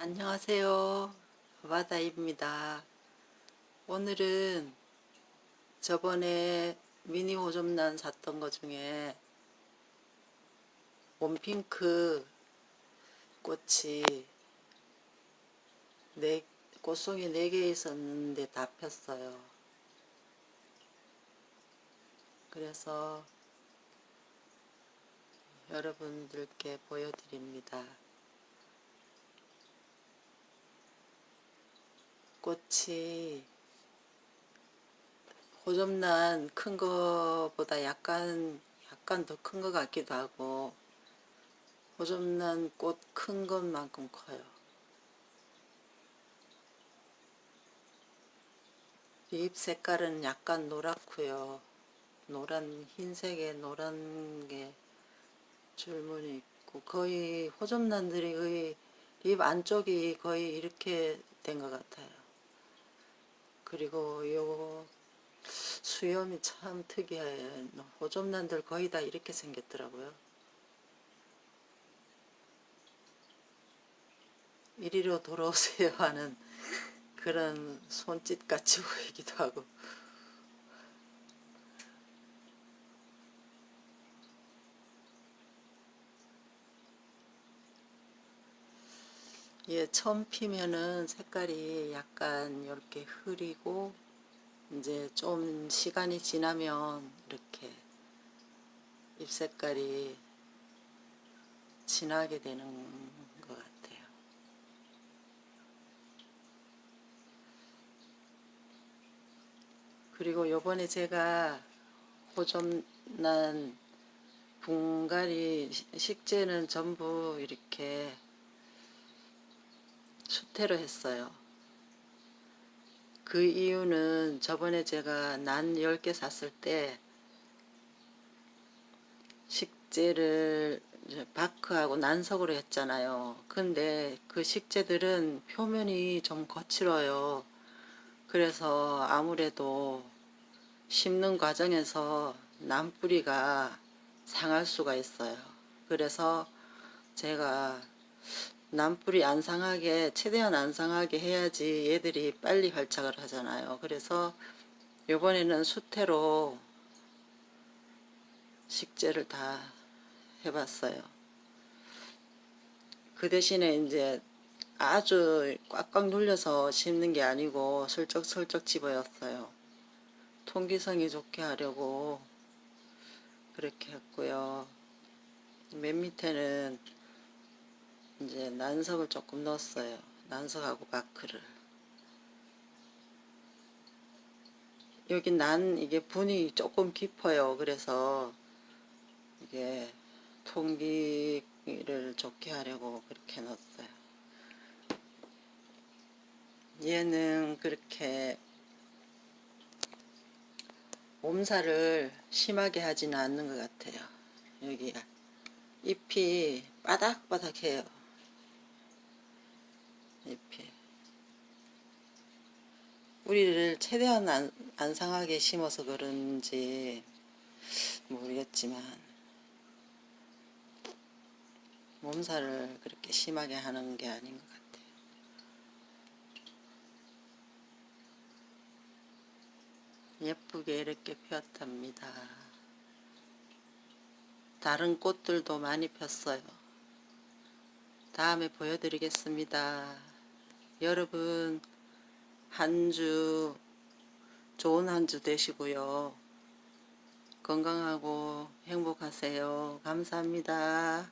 안녕하세요. 바다입니다. 오늘은 저번에 미니 호접란 샀던 거 중에 몬핑크 꽃이 네, 꽃송이 4개 있었는데 다 폈어요. 그래서 여러분들께 보여드립니다. 꽃이 호접란 큰 거보다 약간 약간 더 큰 것 같기도 하고 호접란 꽃큰 것만큼 커요. 잎 색깔은 약간 노랗고요. 노란 흰색에 노란 게 줄무늬 있고 거의 호접란들이 거의 잎 안쪽이 거의 이렇게 된 것 같아요. 그리고 요 수염이 참 특이해요. 호접란들 거의 다 이렇게 생겼더라고요. 이리로 돌아오세요 하는 그런 손짓 같이 보이기도 하고. 예, 처음 피면은 색깔이 약간 이렇게 흐리고 이제 좀 시간이 지나면 이렇게 잎 색깔이 진하게 되는 것 같아요. 그리고 요번에 제가 호접난 분갈이 시- 식재는 전부 이렇게 수태로 했어요. 그 이유는 저번에 제가 난 10개 샀을 때 식재를 바크하고 난석으로 했잖아요. 근데 그 식재들은 표면이 좀 거칠어요. 그래서 아무래도 심는 과정에서 난뿌리가 상할 수가 있어요. 그래서 제가 난뿌리 안 상하게 최대한 안 상하게 해야지 얘들이 빨리 활착을 하잖아요. 그래서 이번에는 수태로 식재를 다 해봤어요. 그 대신에 이제 아주 꽉꽉 눌려서 심는 게 아니고 슬쩍슬쩍 집어였어요. 통기성이 좋게 하려고 그렇게 했고요. 맨 밑에는 이제 난석을 조금 넣었어요. 난석하고 바크를. 여기 난 이게 분이 조금 깊어요. 그래서 이게 통기를 좋게 하려고 그렇게 넣었어요. 얘는 그렇게 몸살을 심하게 하지는 않는 것 같아요. 여기가 잎이 바닥바닥해요. 잎이 뿌리를 최대한 안, 안 상하게 심어서 그런지 모르겠지만 몸살을 그렇게 심하게 하는 게 아닌 것 같아요. 예쁘게 이렇게 피었답니다. 다른 꽃들도 많이 폈어요. 다음에 보여드리겠습니다. 여러분, 한 주, 좋은 한 주 되시고요. 건강하고 행복하세요. 감사합니다.